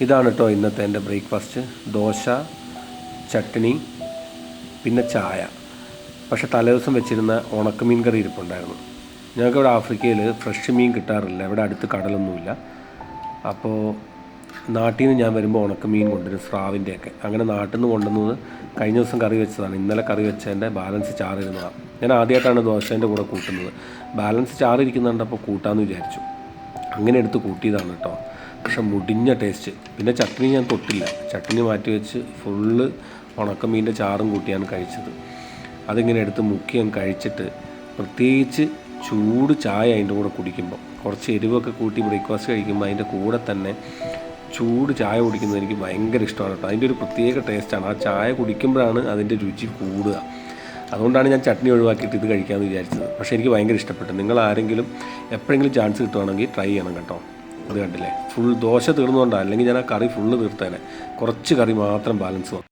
ഇതാണ് കേട്ടോ ഇന്നത്തെ എന്റെ ബ്രേക്ക്ഫാസ്റ്റ്. ദോശ ചട്നി പിന്നെ ചായ. പക്ഷേ തലേദിവസം വെച്ചിരുന്ന ഉണക്കമീൻ കറി ഇരിപ്പുണ്ടായിരുന്നു. ഞങ്ങൾക്ക് ഇവിടെ ആഫ്രിക്കയിൽ ഫ്രഷ് മീൻ കിട്ടാറില്ല. ഇവിടെ അടുത്ത് കടലൊന്നുമില്ല. അപ്പോൾ നാട്ടിൽ നിന്ന് ഞാൻ വരുമ്പോൾ ഉണക്കമീൻ കൊണ്ടുവരും സ്രാവിന്റെയൊക്കെ. അങ്ങനെ നാട്ടിൽ നിന്ന് കൊണ്ടുവന്നത് കഴിഞ്ഞ ദിവസം കറി വെച്ചതാണ്. ഇന്നലെ കറി വെച്ചതിന്റെ ബാലൻസ് ചാറിരുന്നതാണ് ഞാൻ ആദ്യമായിട്ടാണ് ദോശേന്റെ കൂടെ കൂട്ടുന്നത്. ബാലൻസ് ചാറിരിക്കുന്നുണ്ടപ്പോൾ കൂട്ടാമെന്ന് വിചാരിച്ചു. അങ്ങനെ എടുത്ത് കൂട്ടിയതാണ് കേട്ടോ പക്ഷെ മുടിഞ്ഞ ടേസ്റ്റ് പിന്നെ ചട്നി ഞാൻ തൊട്ടില്ല. ചട്നി മാറ്റി വെച്ച് ഫുള്ള് ഉണക്കമീന്റെ ചാറും കൂട്ടിയാണ് കഴിച്ചത്. അതിങ്ങനെ എടുത്ത് മുക്കി ഞാൻ കഴിച്ചിട്ട് പ്രത്യേകിച്ച് ചൂട് ചായ അതിന്റെ കൂടെ കുടിക്കുമ്പോൾ കുറച്ച് എരിവൊക്കെ കൂട്ടി ബ്രേക്ക്ഫാസ്റ്റ് കഴിക്കുമ്പോൾ അതിന്റെ കൂടെ തന്നെ ചൂട് ചായ കുടിക്കുന്നത് എനിക്ക് ഭയങ്കര ഇഷ്ടമാണ് കേട്ടോ. അതിന്റെ ഒരു പ്രത്യേക ടേസ്റ്റാണ് ആ ചായ കുടിക്കുമ്പോഴാണ് അതിന്റെ രുചി കൂടുക. അതുകൊണ്ടാണ് ഞാൻ ചട്നി ഒഴിവാക്കിയിട്ട് ഇത് കഴിക്കാമെന്ന് വിചാരിച്ചത്. പക്ഷേ എനിക്ക് ഭയങ്കര ഇഷ്ടപ്പെട്ടു. നിങ്ങൾ ആരെങ്കിലും എപ്പോഴെങ്കിലും ചാൻസ് കിട്ടുവാണെങ്കിൽ ട്രൈ ചെയ്യണം കേട്ടോ. ഇത് കണ്ടില്ലേ? ഫുൾ ദോശ തീർന്നുകൊണ്ടാണ് അല്ലെങ്കിൽ ഞാൻ ആ കറി ഫുള്ള് തീർത്തേനെ. കുറച്ച് കറി മാത്രം ബാലൻസ് വന്നു.